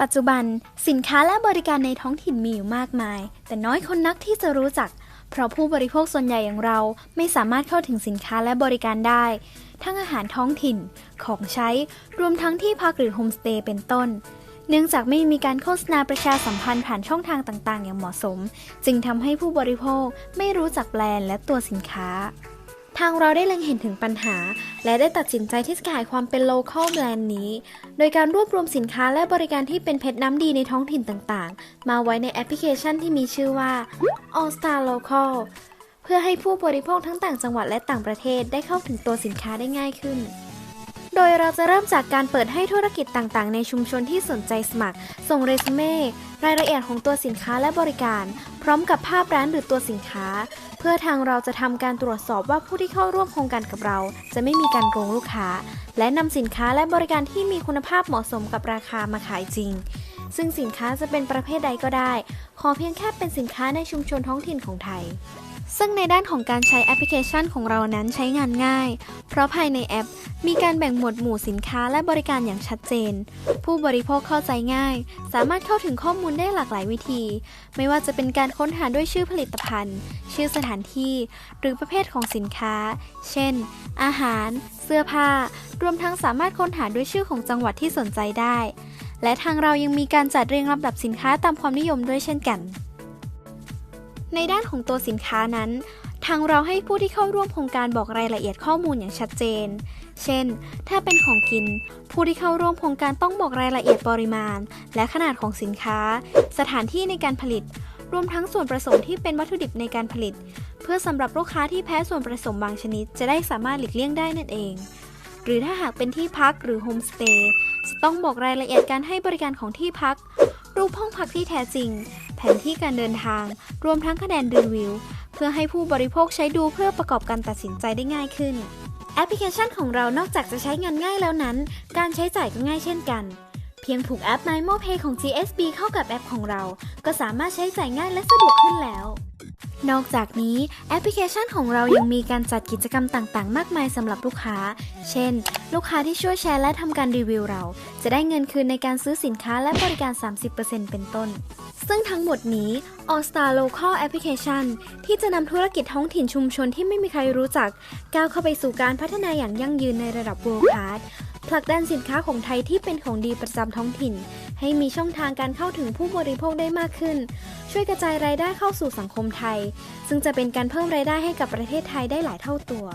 ปัจจุบันสินค้าและบริการในท้องถิ่นมีอยู่มากมาย แต่น้อยคนนักที่จะรู้จัก เพราะผู้บริโภคส่วนใหญ่อย่างเราไม่สามารถเข้าถึงสินค้าและบริการได้ ทั้งอาหารท้องถิ่นของใช้ รวมทั้งที่พักหรือโฮมสเตย์เป็นต้นเนื่องจากไม่มีการโฆษณาประชาสัมพันธ์ผ่านช่องทางต่าง ๆ อย่างเหมาะสม จึงทำให้ผู้บริโภคไม่รู้จักแบรนด์และตัวสินค้า ทางเราได้เล็งเห็นถึงปัญหา และได้ตัดสินใจที่จะขายความเป็น local แบรนด์นี้ โดยการรวบรวมสินค้าและบริการที่เป็นเพชรน้ำดีในท้องถิ่นต่างๆ มาไว้ในแอปพลิเคชันที่มีชื่อว่า All Star Local เพื่อให้ผู้บริโภคทั้งต่างจังหวัดและต่างประเทศได้เข้าถึงตัวสินค้าได้ง่ายขึ้น โดยเราจะเริ่มจากการเปิดให้ธุรกิจต่างๆ ในชุมชนที่สนใจสมัคร ส่งเรซูเม่ รายละเอียดของตัวสินค้าและบริการ พร้อมกับภาพร้านหรือตัวสินค้า เพื่อทางเราจะทำการตรวจสอบว่าผู้ที่เข้าร่วมโครงการกับเรา จะไม่มีการโกงลูกค้า และนำสินค้าและบริการที่มีคุณภาพเหมาะสมกับราคามาขายจริง ซึ่งสินค้าจะเป็นประเภทใดก็ได้ ขอเพียงแค่เป็นสินค้าในชุมชนท้องถิ่นของไทย ซึ่งในด้านของการใช้แอปพลิเคชันของเรานั้นใช้งานง่าย เพราะภายในแอปมีการแบ่งหมวดหมู่สินค้าและบริการอย่างชัดเจน ผู้บริโภคเข้าใจง่าย สามารถเข้าถึงข้อมูลได้หลากหลายวิธี ไม่ว่าจะเป็นการค้นหาด้วยชื่อผลิตภัณฑ์ ชื่อสถานที่ หรือประเภทของสินค้า เช่น อาหาร เสื้อผ้า รวมทั้งสามารถค้นหาด้วยชื่อของจังหวัดที่สนใจได้ และทางเรายังมีการจัดเรียงลำดับสินค้าตามความนิยมด้วยเช่นกัน ในด้านของตัวสินค้านั้น ทางเราให้ผู้ที่เข้าร่วมโครงการบอกรายละเอียดข้อมูลอย่างชัดเจน เช่น ถ้าเป็นของกิน ผู้ที่เข้าร่วมโครงการต้องบอกรายละเอียดปริมาณ และขนาดของสินค้า สถานที่ในการผลิต รวมทั้งส่วนผสมที่เป็นวัตถุดิบในการผลิต เพื่อสำหรับลูกค้าที่แพ้ส่วนผสมบางชนิด จะได้สามารถหลีกเลี่ยงได้นั่นเอง หรือถ้าหากเป็นที่พักหรือโฮมสเตย์จะต้องบอกรายละเอียดการให้บริการของที่พักรูปห้องพักที่แท้จริง ผนที่การเดินทาง รวมทั้งคะแนนรีวิว เพื่อให้ผู้บริโภคใช้ดูเพื่อประกอบการตัดสินใจได้ง่ายขึ้น แอปพลิเคชันของเรานอกจากจะใช้งานง่ายแล้วนั้น การใช้จ่ายก็ง่ายเช่นกัน เพียงผูกแอป m y m o Pay ของ GSB เข้ากับแอปของเรา ก็สามารถใช้จ่ายง่ายและสะดวกขึ้นแล้ว นอกจากนี้แอปพลิเคชันของเรายังมีการจัดกิจกรรมต่าง ๆ มากมายสำหรับลูกค้า เช่น ลูกค้าที่ช่วยแชร์และทำการรีวิวเรา จะได้เงินคืนในการซื้อสินค้าและบริการ 30%เป็นต้น ซึ่งทั้งหมดนี้ All Star Local Application ที่จะนำธุรกิจท้องถิ่นชุมชนที่ไม่มีใครรู้จัก ก้าวเข้าไปสู่การพัฒนาอย่างยั่งยืนในระดับ World Class ผลักดันสินค้าของไทยที่เป็นของดีประจำท้องถิ่น ให้มีช่องทางการเข้าถึงผู้บริโภคได้มากขึ้น ช่วยกระจายรายได้เข้าสู่สังคมไทย ซึ่งจะเป็นการเพิ่มรายได้ให้กับประเทศไทยได้หลายเท่าตัว